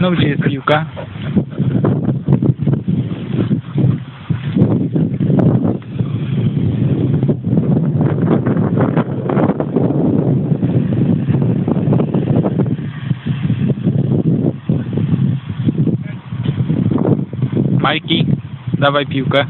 No gdzie jest piłka? Majki, dawaj piłkę.